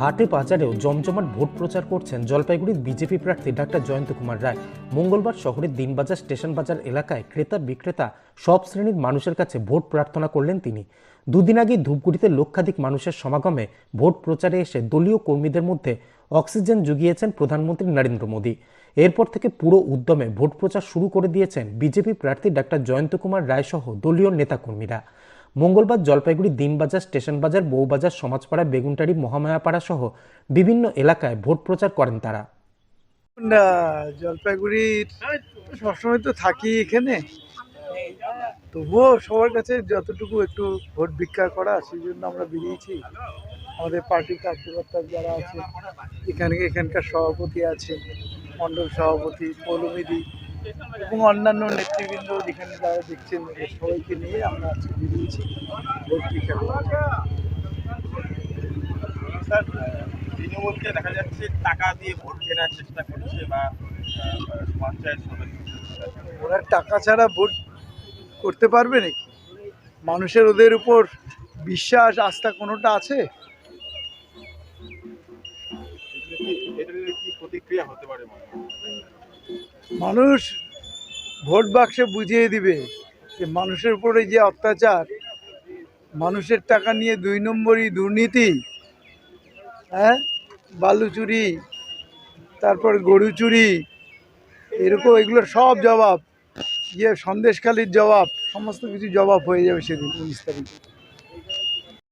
হাটে বাজারেও জমজমাট ভোট প্রচার করছেন জলপাইগুড়ির বিজেপি প্রার্থী ডাক্তার জয়ন্ত কুমার রায়। মঙ্গলবার শহরের দিনবাজার স্টেশন বাজার এলাকায় ক্রেতা বিক্রেতা সব শ্রেণির মানুষের কাছে ভোট প্রার্থনা করলেন তিনি। দুদিন আগে ধূপগুড়িতে লক্ষাধিক মানুষের সমাগমে ভোট প্রচারে এসে দলীয় কর্মীদের মধ্যে অক্সিজেন জুগিয়েছেন প্রধানমন্ত্রী নরেন্দ্র মোদী। এরপর থেকে পুরো উদ্যমে ভোট প্রচার শুরু করে দিয়েছেন বিজেপি প্রার্থী ডাক্তার জয়ন্ত কুমার রায় সহ দলীয় নেতাকর্মীরা। মঙ্গলবার জলপাইগুড়ি দিনবাজার স্টেশন বাজার বউবাজার, সমাজপাড়া বেগুনটারি মহামায়াপাড়া সহ বিভিন্ন এলাকায় ভোট প্রচার করেন তারা। না জলপাইগুড়ির সবসময় তো থাকি এখানে। তবুও সবার কাছে যতটুকু একটু ভোট ভিক্ষা করা, সেই জন্য আমরা বেরিয়েছি। আমাদের পার্টির কার্যকর্তা যারা আছে, এখানে এখানকার সভাপতি আছে, মণ্ডল সভাপতি পৌলমিদি এবং অন্যান্য নেতৃবৃন্দ যেখানে যারা দেখছেন সবাইকে নিয়ে আমরা আজকে বেরিয়েছি ভিক্ষা করতে। স্যার তৃণমূলকে দেখা যাচ্ছে টাকা দিয়ে ভোট কেনার চেষ্টা করছে বা পঞ্চায়েত ওরা টাকা ছাড়া ভোট করতে পারবে নাকি মানুষের ওদের উপর বিশ্বাস আস্থা কোনোটা আছে প্রতিক্রিয়া হতে পারে? মানুষ ভোট বাক্সে বুঝিয়ে দিবে যে মানুষের উপরে যে অত্যাচার মানুষের টাকা নিয়ে দুই নম্বরই দুর্নীতি হ্যাঁ বালু চুরি তারপর গরু চুরি এরকম এগুলোর সব জবাব ইয়ে সন্দেশখালির জবাব সমস্ত কিছু জবাব হয়ে যাবে সেদিন উনিশ তারিখে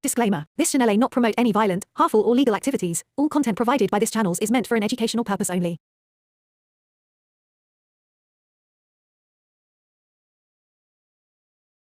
Disclaimer This channel may not promote any violent, harmful, or legal activities. All content provided by this channel is meant for an educational purpose only.